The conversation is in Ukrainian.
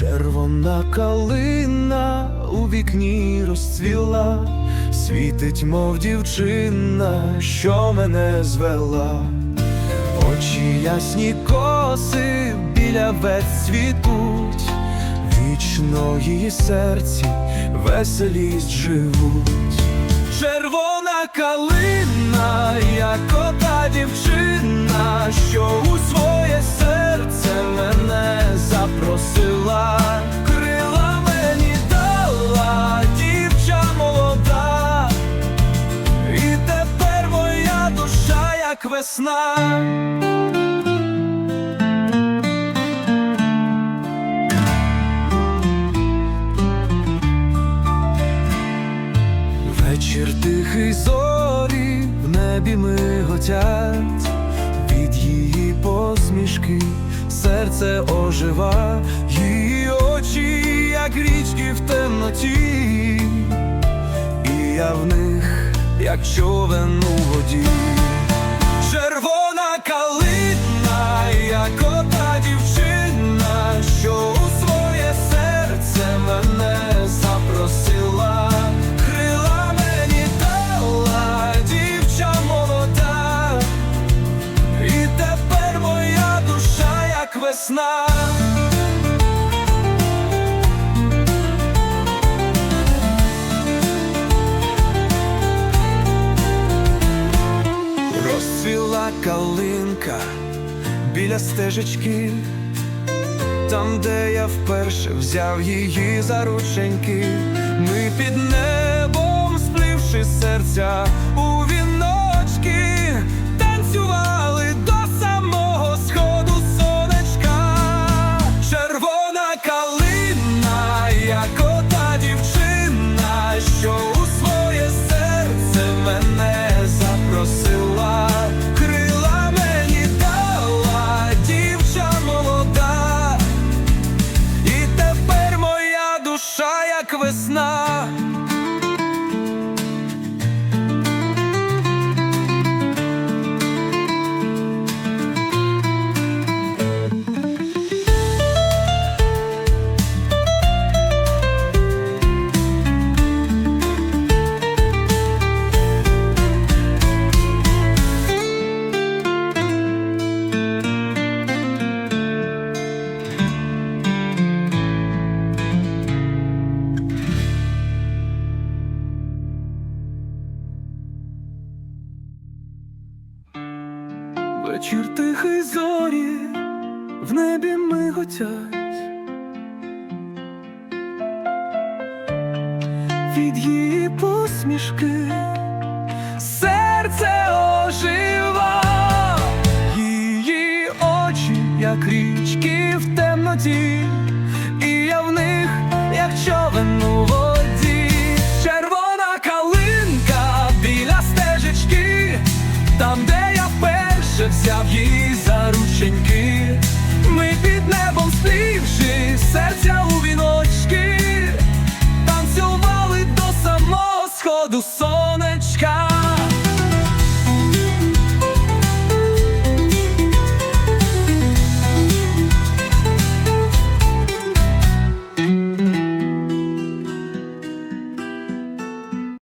Червона калина у вікні розцвіла, світить, мов дівчина, що мене звела. Очі ясні коси біля вець цвітуть, вічно її серці веселість живуть. Як весна. Вечір тихий зорі в небі миготять, від її посмішки серце ожива, її очі, як річки в темноті, і я в них, як човен у воді. Червона калина, як ота дівчина, що у своє серце мене запросила, крила мені дала дівча молода, і тепер моя душа, як весна. Калинка біля стежечки, там, де я вперше взяв її за рученьки, ми під небом, Вечір тихий зорі в небі миготять. Від її посмішки серце ожива, її очі, як річки в темноті, і я в них, як човен у воді, взяв її за рученьки, ми під небом сплівши серця у віночки танцювали до самого сходу сонця.